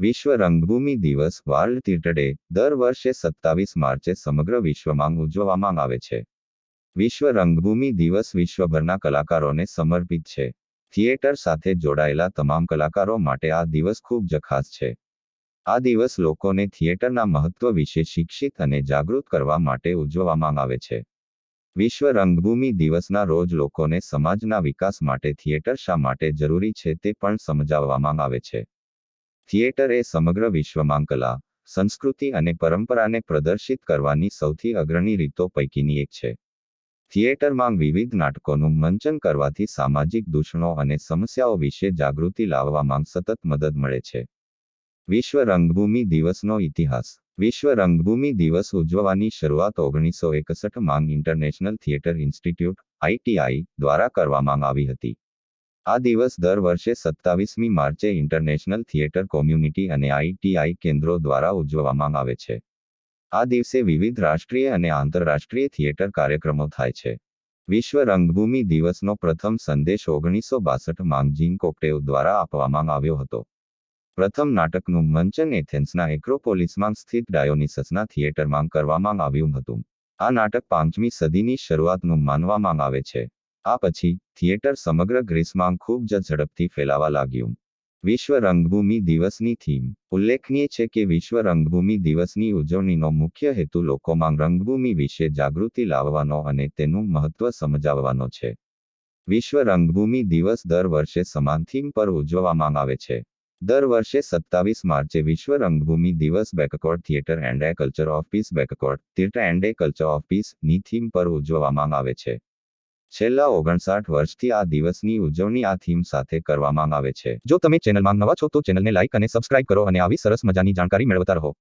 વિશ્વ રંગભૂમિ દિવસ વર્લ્ડ થિયેટર ડે દર વર્ષે સત્તાવીસ માર્ચે સમગ્ર વિશ્વમાં ઉજવવામાં આવે છે. વિશ્વ રંગભૂમિ દિવસ વિશ્વભરના કલાકારોને સમર્પિત છે. થિયેટર સાથે જોડાયેલા તમામ કલાકારો માટે આ દિવસ ખૂબ જ ખાસ છે. આ દિવસ લોકોને થિયેટરના મહત્વ વિશે શિક્ષિત અને જાગૃત કરવા માટે ઉજવવામાં આવે છે. વિશ્વ રંગભૂમિ દિવસના રોજ લોકોને સમાજના વિકાસ માટે થિયેટર શા માટે જરૂરી છે તે પણ સમજાવવામાં આવે છે. થિયેટર એ સમગ્ર વિશ્વમાં કલા સંસ્કૃતિ અને પરંપરાને પ્રદર્શિત કરવાની સૌથી અગ્રણી રીતો પૈકીની એક છે. થિયેટરમાં વિવિધ નાટકોનું મંચન કરવાથી સામાજિક દૂષણો અને સમસ્યાઓ વિશે જાગૃતિ લાવવામાં સતત મદદ મળે છે. વિશ્વ રંગભૂમિ દિવસનો ઇતિહાસ. વિશ્વ રંગભૂમિ દિવસ ઉજવવાની શરૂઆત ઓગણીસો એકસઠ માંગ ઇન્ટરનેશનલ થિયેટર ઇન્સ્ટિટ્યૂટ આઈટીઆઈ દ્વારા કરવામાં આવી હતી. આ દિવસ દર વર્ષે સત્તાવીસમી માર્ચે ઇન્ટરનેશનલ થિયેટર કોમ્યુનિટી અને આઈટીઆઈ કેન્દ્રો દ્વારા ઉજવવામાં આવે છે. આ દિવસે વિવિધ રાષ્ટ્રીય અને આંતરરાષ્ટ્રીય થિયેટર કાર્યક્રમો થાય છે. વિશ્વ રંગભૂમિ દિવસનો પ્રથમ સંદેશ ઓગણીસો બાસઠમાં જીન કોકટેવ દ્વારા આપવામાં આવ્યો હતો. પ્રથમ નાટકનું મંચન એથેન્સના એક્રોપોલિસમાં સ્થિત ડાયોનિસસના થિયેટરમાં કરવામાં આવ્યું હતું. આ નાટક પાંચમી સદીની શરૂઆતનું માનવામાં આવે છે. આ પછી, થિયેટર સમગ્ર ગ્રીસમાં ખૂબ જ ઝડપથી ફેલાવા લાગ્યું. વિશ્વ રંગભૂમિ દિવસની થીમ. ઉલ્લેખનીય છે કે વિશ્વ રંગભૂમિ દિવસની ઉજવણીનો મુખ્ય હેતુ લોકોમાં રંગભૂમિ વિશે જાગૃતિ લાવવાનો અને તેનું મહત્વ સમજાવવાનો છે. વિશ્વ રંગભૂમિ દિવસ દર વર્ષે સમાન થીમ પર ઉજવવામાં આવે છે. દર વર્ષે સત્તાવીસ માર્ચે વિશ્વ રંગભૂમિ દિવસ બેકકોર્ડ theatre and a culture of peace બેકકોર્ડ, theatre and a culture of પીસની થીમ પર ઉજવવામાં આવે છે. છેલ્લા ઓગણસાઠ વર્ષથી આ દિવસની ઉજવણી આ થીમ સાથે કરવામાં આવે છે. જો તમે ચેનલમાં નવા છો તો ચેનલને લાઇક અને સબસ્ક્રાઇબ કરો અને આવી સરસ મજાની જાણકારી મેળવતા રહો.